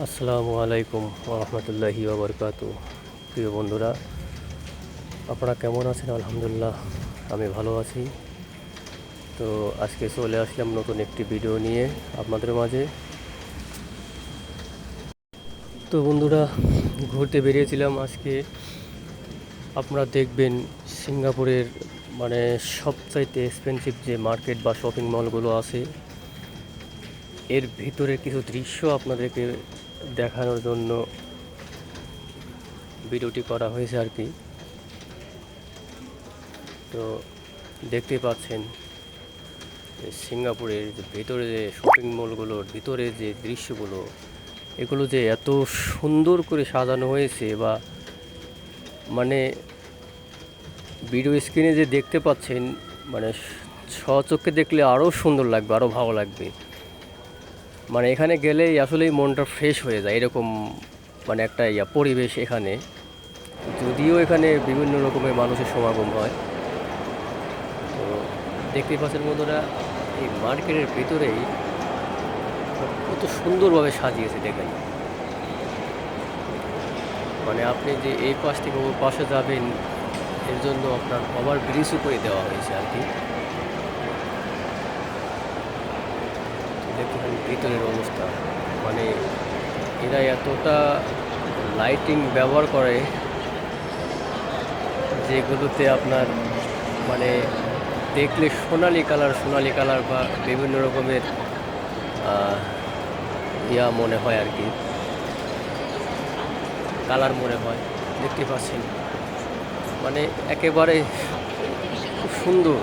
আসসালামু আলাইকুম রহমতুল্লাহি ওবরকাত প্রিয় বন্ধুরা, আপনারা কেমন আছেন? আলহামদুলিল্লাহ, আমি ভালো আছি। তো আজকে চলে আসলাম নতুন একটি ভিডিও নিয়ে আপনাদের মাঝে। তো বন্ধুরা, ঘুরতে বেরিয়েছিলাম আজকে। আপনারা দেখবেন সিঙ্গাপুরের মানে সবচাইতে এক্সপেন্সিভ যে মার্কেট বা শপিং মলগুলো আছে, এর ভিতরে কিছু দৃশ্য আপনাদেরকে দেখানোর জন্য ভিডিওটি করা হয়েছে আর কি। তো দেখতে পাচ্ছেন সিঙ্গাপুরের যে ভেতরে যে শপিং মলগুলোর ভিতরে যে দৃশ্যগুলো, এগুলো যে এত সুন্দর করে সাজানো হয়েছে বা মানে ভিডিও স্ক্রিনে যে দেখতে পাচ্ছেন মানে স্বচক্ষে দেখলে আরও সুন্দর লাগবে আরও ভালো লাগবে। মানে এখানে গেলেই আসলেই মনটা ফ্রেশ হয়ে যায়, এরকম মানে একটা ইয়া পরিবেশ এখানে। যদিও এখানে বিভিন্ন রকমের মানুষের সমাগম হয়। তো দেখতেই পাচ্ছেন বন্ধুরা, এই মার্কেটের ভিতরেই কত সুন্দরভাবে সাজিয়েছে দেখেন। মানে আপনি যে এই পাশ থেকে ওর পাশে যাবেন, এর জন্য আপনার ওভার ব্রিজও করে দেওয়া হয়েছে আর কি। দেখুন, ভিতরের অবস্থা। মানে এরা এতটা লাইটিং ব্যবহার করে যেগুলোতে আপনার মানে দেখলে সোনালি কালার সোনালি কালার বা বিভিন্ন রকমের ইয়া মনে হয় আর কি। কালার মনে হয়, দেখতে পাচ্ছেন। মানে একেবারে খুব সুন্দর।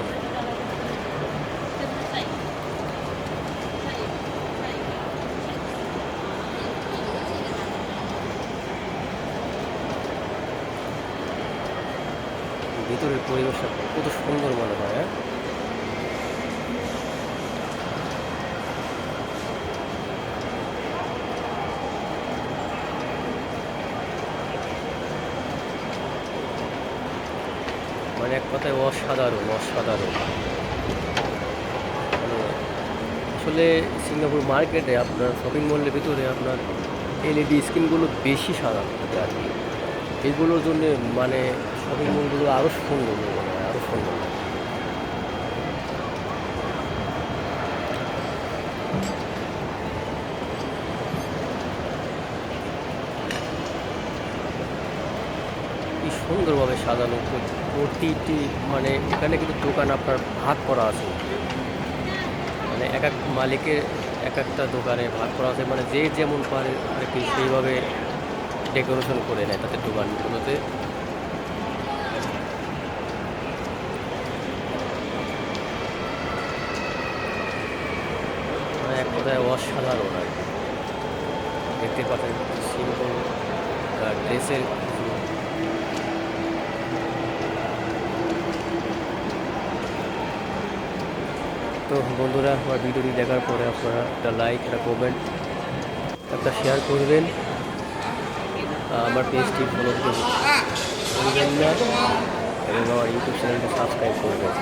ভিতরের পরিবেশটা কত সুন্দর মনে হয় হ্যাঁ? মানে এক কথায় অসাধারণ অসাধারণ। মানে আসলে সিঙ্গাপুর মার্কেটে আপনার, শপিং মলের ভিতরে আপনার এলইডি স্ক্রিনগুলো বেশি থাকে আর কি। এগুলোর জন্য মানে শপিং মলগুলো আরও সুন্দর মনে হয় আরও সুন্দর কি সুন্দরভাবে সাজানো প্রতিটি মানে এখানে কিন্তু দোকান আপনার ভাগ করা আছে। মানে এক এক মালিকের এক একটা দোকানে ভাগ করা আছে। মানে যে যেমন পারে আর কি সেইভাবে ডেকোরেশন করে নেয় তাদের দোকানগুলোতে। কথায় অসাধারণ আর কি। দেখতে পাচ্ছেন সিম্পল ড্রেসের তো বন্ধুরা, আমার ভিডিওটি দেখার পরে আপনারা একটা লাইক একটা কমেন্ট একটা শেয়ার করবেন। আমার পেজটি ফলো করবেন। না। এবং আমার ইউটিউব চ্যানেলটি সাবস্ক্রাইব করবেন।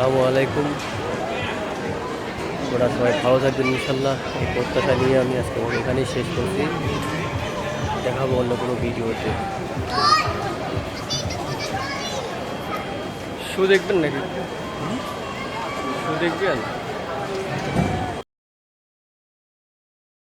আসসালামু আলাইকুম। ওরা সবাই ভালো থাকবেন ইনশাল্লাহ এই প্রত্যাশা নিয়ে আমি আজকে এখানেই শেষ করছি। দেখাবো অন্য কোনো ভিডিওতে। শু দেখবেন নাকি? শু দেখবেন?